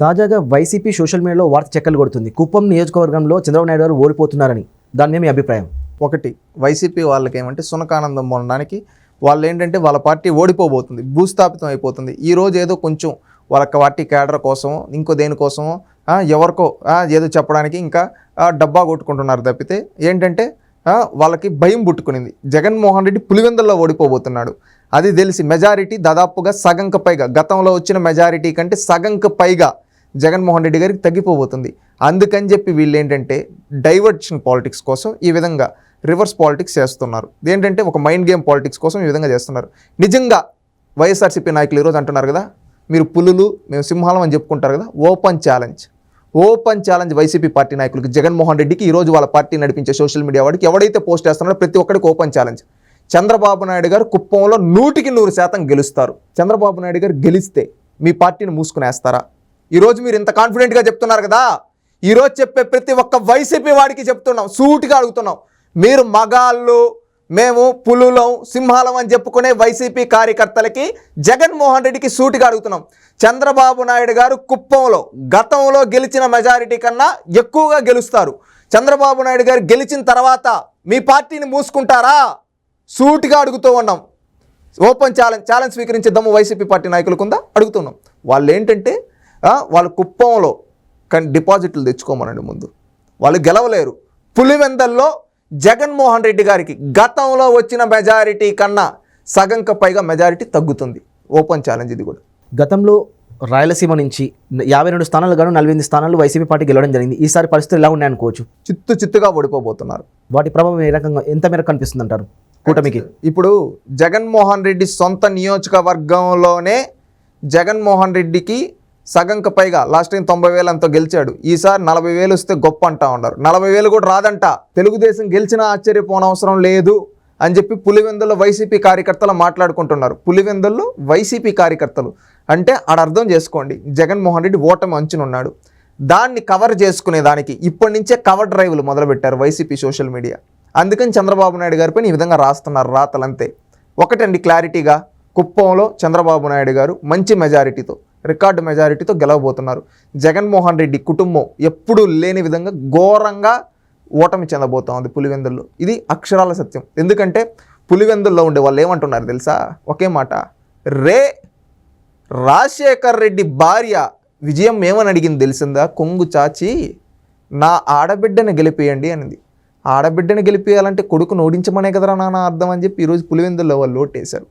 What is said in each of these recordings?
తాజాగా YCP social మీడియాలో వార్త చెక్కలు కొడుతుంది. కుప్పం నియోజకవర్గంలో చంద్రబాబు నాయుడు గారు ఓడిపోతున్నారని. దాని మీద మీ అభిప్రాయం? ఒకటి వైసీపీ వాళ్ళకి ఏమంటే సునకానందం పొందడానికి వాళ్ళు ఏంటంటే వాళ్ళ పార్టీ ఓడిపోబోతుంది భూస్థాపితం అయిపోతుంది. ఈ రోజు ఏదో కొంచెం వాళ్ళ పార్టీ కేడర్ కోసమో ఇంకో దేనికోసమో ఎవరికో ఏదో చెప్పడానికి ఇంకా డబ్బా కొట్టుకుంటున్నారు తప్పితే ఏంటంటే వాళ్ళకి భయం పుట్టుకునింది. జగన్మోహన్ రెడ్డి పులివెందుల్లో ఓడిపోబోతున్నాడు. అది తెలిసి మెజారిటీ దాదాపుగా సగంకు పైగా గతంలో వచ్చిన మెజారిటీ కంటే సగంకు పైగా జగన్మోహన్ రెడ్డి గారికి తగ్గిపోబోతుంది. అందుకని చెప్పి వీళ్ళు ఏంటంటే డైవర్షన్ పాలిటిక్స్ కోసం ఈ విధంగా రివర్స్ పాలిటిక్స్ చేస్తున్నారు. ఏంటంటే ఒక మైండ్ గేమ్ పాలిటిక్స్ కోసం ఈ విధంగా చేస్తున్నారు. నిజంగా వైఎస్ఆర్సీపీ నాయకులు ఈరోజు అంటున్నారు కదా మీరు పులులు మేము సింహాలం అని చెప్పుకుంటారు కదా open challenge. Open challenge YCP party నాయకులకి జగన్మోహన్ రెడ్డికి ఈ రోజు వాళ్ళ పార్టీ నడిపించే సోషల్ మీడియా వాడికి ఎవడైతే పోస్ట్ చేస్తున్నారో ప్రతి ఒక్కరికి ఓపెన్ ఛాలెంజ్. చంద్రబాబు నాయుడు గారు కుప్పంలో నూటికి నూరు శాతం గెలుస్తారు. చంద్రబాబు నాయుడు గారు గెలిస్తే మీ పార్టీని మూసుకునేస్తారా? ఈరోజు మీరు ఇంత కాన్ఫిడెంట్గా చెప్తున్నారు కదా? ఈరోజు చెప్పే ప్రతి ఒక్క వైసీపీ వాడికి చెప్తున్నాం సూటిగా అడుగుతున్నాం. మీరు మగాళ్ళు మేము పులులం సింహాలం అని చెప్పుకునే వైసీపీ కార్యకర్తలకి జగన్మోహన్ రెడ్డికి సూటిగా అడుగుతున్నాం. చంద్రబాబు నాయుడు గారు కుప్పంలో గతంలో గెలిచిన మెజారిటీ కన్నా ఎక్కువగా గెలుస్తారు. చంద్రబాబు నాయుడు గారు గెలిచిన తర్వాత మీ పార్టీని మూసుకుంటారా? సూటిగా అడుగుతూ ఉన్నాం. ఓపెన్ ఛాలెంజ్ ఛాలెంజ్ స్వీకరించే దమ్ము వైసీపీ పార్టీ నాయకులకుందా? అడుగుతున్నాం. వాళ్ళు ఏంటంటే వాళ్ళు కుప్పంలో కన్ డిపాజిట్లు తెచ్చుకోమనండి ముందు. వాళ్ళు గెలవలేరు. పులివెందల్లో జగన్మోహన్ రెడ్డి గారికి గతంలో వచ్చిన మెజారిటీ కన్నా సగంక పైగా మెజారిటీ తగ్గుతుంది. ఓపెన్ ఛాలెంజ్ ఇది కూడా. గతంలో రాయలసీమ నుంచి యాభై రెండు స్థానాలు గాను నలభై ఎనిమిది స్థానాలు వైసీపీ పార్టీ గెలవడం జరిగింది. ఈసారి పరిస్థితులు ఎలా ఉన్నాయి అనుకోవచ్చు చిత్తు చిత్తుగా ఓడిపోబోతున్నారు. వాటి ప్రభావం ఏ రకంగా ఎంత మేరకు కనిపిస్తుంది అంటారు కూటమికి ఇప్పుడు జగన్మోహన్ రెడ్డి సొంత నియోజకవర్గంలోనే జగన్మోహన్ రెడ్డికి సగంకు పైగా. లాస్ట్ టైం తొంభై వేలు అంతా గెలిచాడు. ఈసారి నలభై వేలు వస్తే గొప్ప అంటా ఉన్నారు. నలభై వేలు కూడా రాదంట. తెలుగుదేశం గెలిచినా ఆశ్చర్యపోనవసరం లేదు అని చెప్పి పులివెందుల్లో వైసీపీ కార్యకర్తలు మాట్లాడుకుంటున్నారు. పులివెందుల్లో వైసీపీ కార్యకర్తలు. అంటే ఆడ అర్థం చేసుకోండి. జగన్మోహన్ రెడ్డి ఓటమి అంచునున్నాడు. దాన్ని కవర్ చేసుకునే దానికి ఇప్పటి నుంచే కవర్ డ్రైవ్లు మొదలుపెట్టారు వైసీపీ సోషల్ మీడియా. అందుకని చంద్రబాబు నాయుడు గారిపైన ఈ విధంగా రాస్తున్నారు రాతలంతే. ఒకటండి క్లారిటీగా. కుప్పంలో చంద్రబాబు నాయుడు గారు మంచి మెజారిటీతో రికార్డు మెజారిటీతో గెలవబోతున్నారు. జగన్మోహన్ రెడ్డి కుటుంబం ఎప్పుడూ లేని విధంగా ఘోరంగా ఓటమి చెందబోతోంది పులివెందుల్లో. ఇది అక్షరాల సత్యం. ఎందుకంటే పులివెందుల్లో ఉండే వాళ్ళు ఏమంటున్నారు తెలుసా? ఒకే మాట. రే రాజశేఖర్ రెడ్డి భార్య విజయం ఏమని అడిగింది తెలిసిందా? కొంగు చాచి నా ఆడబిడ్డని గెలిపేయండి అనింది. ఆడబిడ్డని గెలిపేయాలంటే కొడుకును ఓడించమనే కదరా నాన్న అర్థం అని చెప్పి ఈరోజు పులివెందుల్లో వాళ్ళు ఓటేశారు.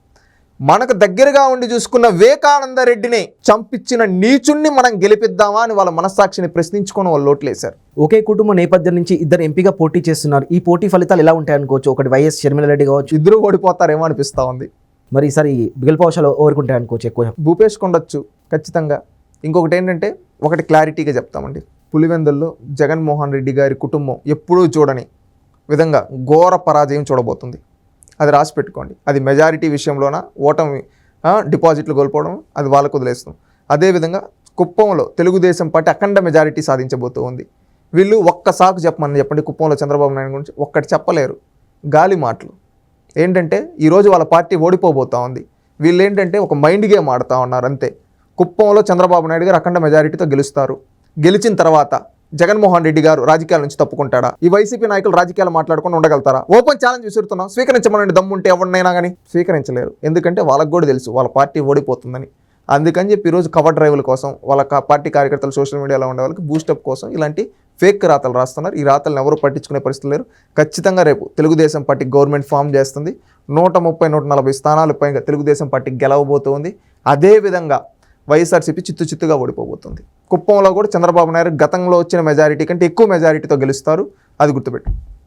మనకు దగ్గరగా ఉండి చూసుకున్న వివేకానంద రెడ్డిని చంపించిన నీచుణ్ణి మనం గెలిపిద్దామా అని వాళ్ళ మనస్సాక్షిని ప్రశ్నించుకొని వాళ్ళు ఓట్లేశారు ఒకే కుటుంబ నేపథ్యం నుంచి ఇద్దరు ఎంపీగా పోటీ చేస్తున్నారు. ఈ పోటీ ఫలితాలు ఎలా ఉంటాయి అనుకోవచ్చు? ఒకటి వైఎస్ షర్మిలారెడ్డి కావచ్చు. ఇద్దరు ఓడిపోతారేమో అనిపిస్తూ ఉంది. మరి ఈసారి గెలుపవశాలు ఓరుకుంటాయి అనుకోవచ్చు ఎక్కువ? భూపేష్ కొండొచ్చు ఖచ్చితంగా. ఇంకొకటి ఏంటంటే ఒకటి క్లారిటీగా చెప్తామండి. పులివెందుల్లో జగన్మోహన్ రెడ్డి గారి కుటుంబం ఎప్పుడూ చూడని విధంగా ఘోర పరాజయం చూడబోతుంది. అది రాసి పెట్టుకోండి. అది మెజారిటీ విషయంలోన ఓటమి డిపాజిట్లు కోల్పోవడం అది వాళ్ళకు వదిలేస్తాం అదేవిధంగా కుప్పంలో తెలుగుదేశం పార్టీ అఖండ మెజారిటీ సాధించబోతూ ఉంది. వీళ్ళు ఒక్క సాకు చెప్పమని చెప్పండి. కుప్పంలో చంద్రబాబు నాయుడు గురించి ఒక్కటి చెప్పలేరు. గాలి మాటలు. ఏంటంటే ఈరోజు వాళ్ళ పార్టీ ఓడిపోబోతూ ఉంది. వీళ్ళు ఏంటంటే ఒక మైండ్ గేమ్ ఆడుతూ ఉన్నారు అంతే. కుప్పంలో చంద్రబాబు నాయుడు గారు అఖండ మెజారిటీతో గెలుస్తారు. గెలిచిన తర్వాత జగన్మోహన్ రెడ్డి గారు రాజకీయాల నుంచి తప్పుకుంటాడా? ఈ వైసీపీ నాయకులు రాజకీయాలు మాట్లాడుకుని ఉండగలుగుతారా? ఓపెన్ ఛాలెంజ్ విసురుతున్నాం స్వీకరించమనండి దమ్ముంటే ఎవరినైనా కానీ స్వీకరించలేరు. ఎందుకంటే వాళ్ళకి కూడా తెలుసు వాళ్ళ పార్టీ ఓడిపోతుందని. అందుకని చెప్పి ఈరోజు కవర్ డ్రైవ్ల కోసం వాళ్ళ కా- పార్టీ కార్యకర్తలు సోషల్ మీడియాలో ఉండే వాళ్ళకి బూస్టప్ కోసం ఇలాంటి ఫేక్ రాతలు రాస్తున్నారు. ఈ రాతలను ఎవరు పట్టించుకునే పరిస్థితి లేరు. ఖచ్చితంగా రేపు తెలుగుదేశం పార్టీ గవర్నమెంట్ ఫామ్ చేస్తుంది. నూట ముప్పై నూట నలభై స్థానాలు పైగా తెలుగుదేశం పార్టీ గెలవబోతోంది. అదేవిధంగా వైఎస్ఆర్సీపీ చిత్తు చిత్తుగా ఓడిపోబోతుంది. కుప్పంలో కూడా చంద్రబాబు నాయుడు గతంలో వచ్చిన మెజారిటీ కంటే ఎక్కువ మెజారిటీతో గెలుస్తారు. అది గుర్తుపెట్టు.